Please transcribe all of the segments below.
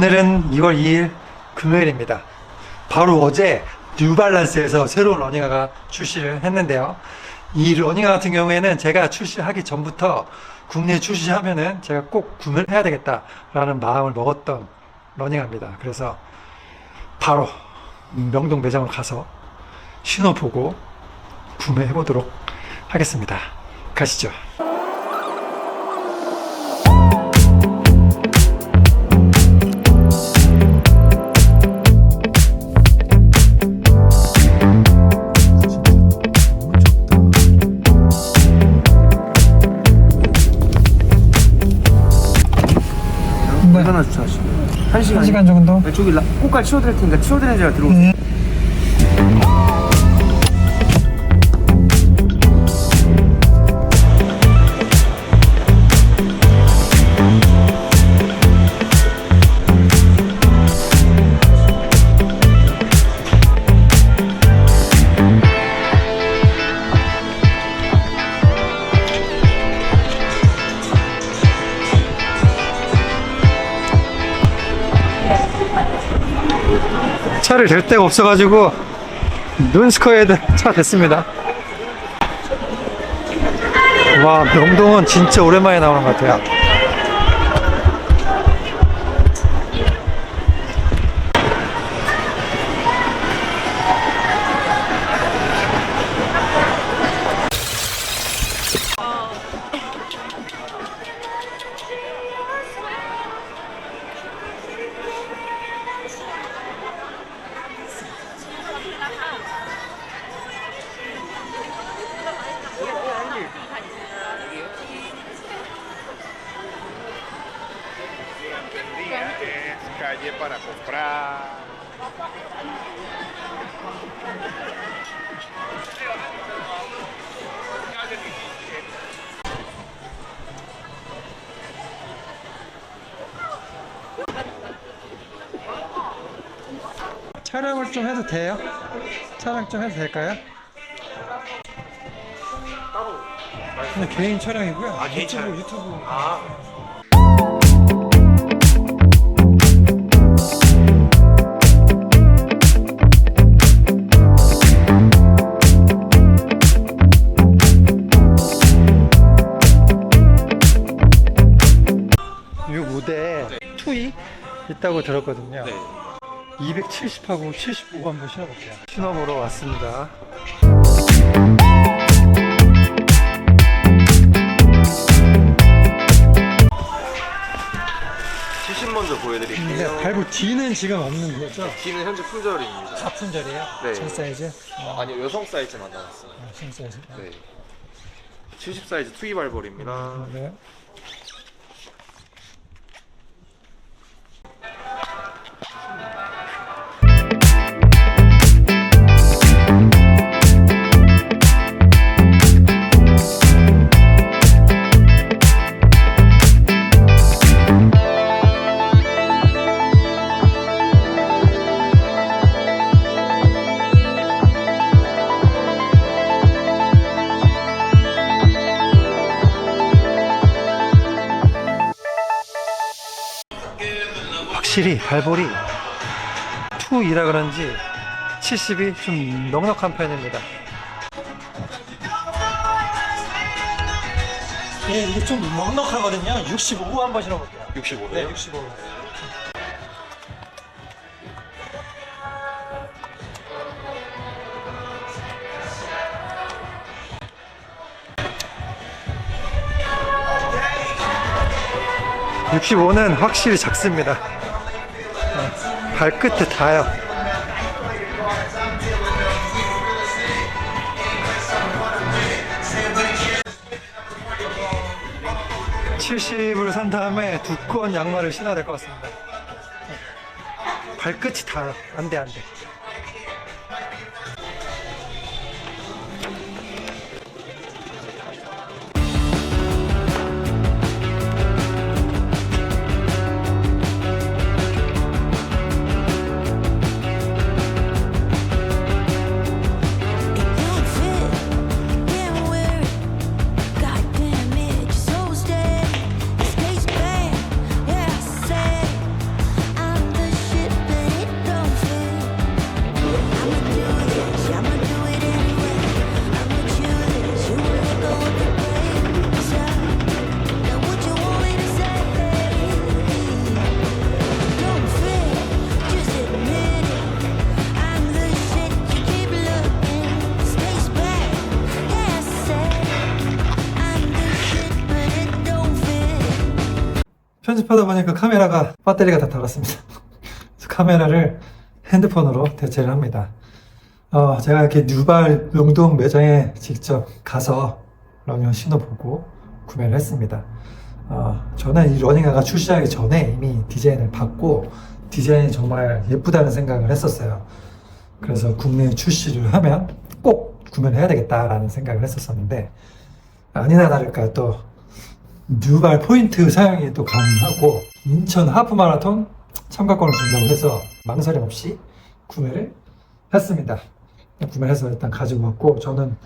오늘은 2월 2일 금요일입니다. 바로 어제 뉴발란스에서 새로운 러닝화가 출시를 했는데요. 이 러닝화 같은 경우에는 제가 출시하기 전부터 국내에 출시하면은 제가 꼭 구매를 해야 되겠다라는 마음을 먹었던 러닝화입니다. 그래서 바로 명동 매장을 가서 신어보고 구매해 보도록 하겠습니다. 가시죠. 저기 라- 꽃갈 치워드릴 테니까 치워드리는 제가 들어오세요. 차를 댈 데가 없어가지고 눈스커에 차 됐습니다. 와 명동은 진짜 오랜만에 나오는 것 같아요. Calle para comprar. 촬영을 좀 해도 돼요? 촬영 좀 해도 될까요? 그냥 개인 촬영이고요. 아, 개인 촬영. 유튜브. 이 있다고 들었거든요. 270하고 75 한번 신어볼게요. 신어보러 왔습니다. 시신 먼저 근데 보여드릴게요. 밟을 뒤는 지금 없는 거죠? 뒤는 현재 품절입니다. 4푼절이에요? 네. 전 사이즈? 어, 아니요, 여성 사이즈만 나왔어요. 신 사이즈. 네. 70 사이즈 투이 발볼입니다. 네. 발볼이 2이라 그런지 70이 좀 넉넉한 편입니다. 예, 이게 좀 넉넉하거든요. 65 한번 신어볼게요. 65네. 네, 65. (65는) 확실히 작습니다 네, 발끝에 닿아요. (70을) 산 다음에 두꺼운 양말을 신어야 될 것 같습니다. 네. 발끝이 닿아요. 안 돼 안 돼 편집하다 보니까 카메라가 배터리가 다 닳았습니다. 카메라를 핸드폰으로 대체를 합니다. 어, 제가 이렇게 뉴발 명동 매장에 직접 가서 러닝화 신어보고 구매를 했습니다. 어, 저는 이 러닝화가 출시하기 전에 이미 디자인을 받고 디자인이 정말 예쁘다는 생각을 했었어요. 그래서 국내에 출시를 하면 꼭 구매를 해야 되겠다라는 생각을 했었었는데 아니나 다를까 또 뉴발 포인트 또 가능하고 인천 하프 마라톤 참가권을 준다고 해서 망설임 없이 구매를 했습니다. 구매해서 일단 가지고 왔고 저는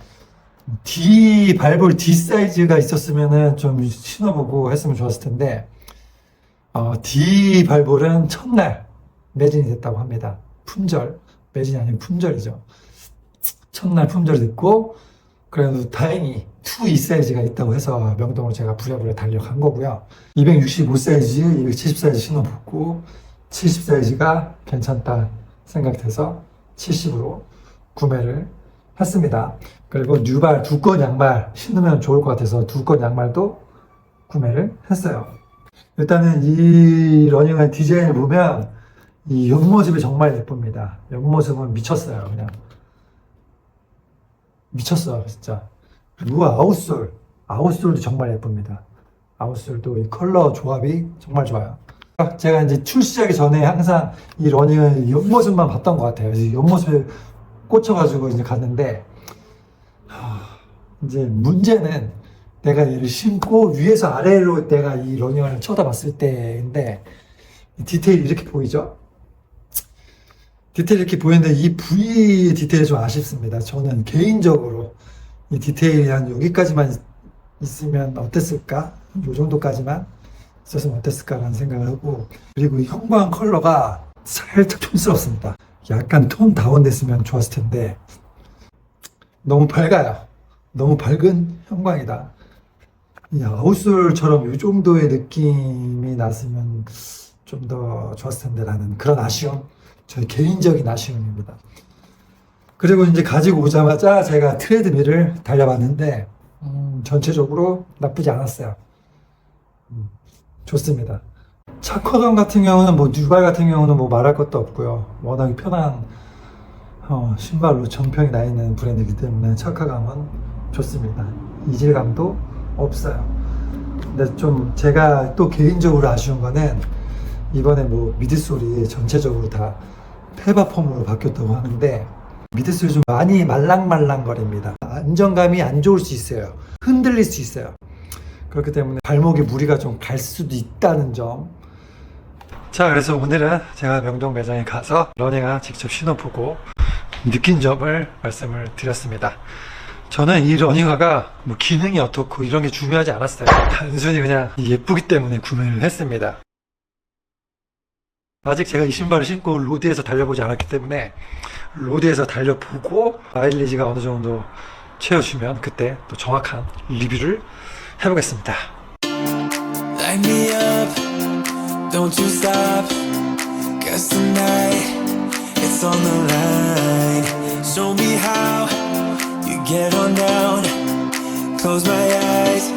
D 발볼 D 사이즈가 있었으면은 좀 신어보고 했으면 좋았을 텐데 어, D 발볼은 첫날 매진이 됐다고 합니다. 품절 매진이 아니고 품절이죠. 첫날 품절 됐고 그래도 다행히 2 사이즈가 있다고 해서 명동으로 제가 부랴부랴 달려간 거고요. 265 사이즈, 270 사이즈 신어보고 70 사이즈가 괜찮다 생각돼서 70으로 구매를 했습니다. 그리고 뉴발 두꺼운 양말 신으면 좋을 것 같아서 두꺼운 양말도 구매를 했어요. 일단은 이 러닝화 디자인을 보면 이 옆모습이 정말 예쁩니다. 옆모습은 미쳤어요, 그냥. 미쳤어요, 진짜. 그리고 아웃솔, 아웃솔도 정말 예쁩니다. 아웃솔도 이 컬러 조합이 정말 좋아요. 제가 이제 출시하기 전에 항상 이 러닝을 옆모습만 봤던 것 같아요. 옆모습에 꽂혀가지고 이제 갔는데, 하, 이제 문제는 내가 얘를 신고 위에서 아래로 내가 이 러닝화를 쳐다봤을 때인데, 이 디테일이 이렇게 보이죠? 디테일이 이렇게 보이는데 이 부위 디테일이 좀 아쉽습니다. 저는 개인적으로 이 디테일이 한 여기까지만 있- 있으면 어땠을까? 이 정도까지만 있었으면 어땠을까라는 생각을 하고 그리고 이 형광 컬러가 살짝 촌스럽습니다. 약간 톤 다운됐으면 좋았을 텐데 너무 밝아요. 너무 밝은 형광이다. 이 아웃솔처럼 이 정도의 느낌이 났으면 좀 더 좋았을 텐데라는 그런 아쉬움. 저희 개인적인 아쉬움입니다. 그리고 이제 가지고 오자마자 제가 트레드밀을 달려봤는데 음, 전체적으로 나쁘지 않았어요. 음, 좋습니다. 차커덤 같은 경우는 뭐 뉴발 같은 경우는 뭐 말할 것도 없고요. 워낙에 편한 어, 신발로 정평이 나 있는 브랜드이기 때문에 차카감은 좋습니다. 이질감도 없어요. 근데 좀 제가 또 개인적으로 아쉬운 거는 이번에 뭐 미드솔이 전체적으로 다 페바폼으로 바뀌었다고 하는데 미드솔이 좀 많이 말랑말랑거립니다. 안정감이 안 좋을 수 있어요. 흔들릴 수 있어요. 그렇기 때문에 발목에 무리가 좀 갈 수도 있다는 점. 자, 그래서 오늘은 제가 명동 매장에 가서 러닝화 직접 신어보고 느낀 점을 말씀을 드렸습니다. 저는 이 러닝화가 뭐 기능이 어떻고 이런 게 중요하지 않았어요. 단순히 그냥 예쁘기 때문에 구매를 했습니다. 아직 제가 이 신발을 신고 로드에서 달려보지 않았기 때문에 로드에서 달려보고 마일리지가 어느 정도 채워주면 그때 또 정확한 리뷰를 해보겠습니다. Light me up, don't you stop. Cause tonight it's on the line. Show me how you get on down. Close my eyes,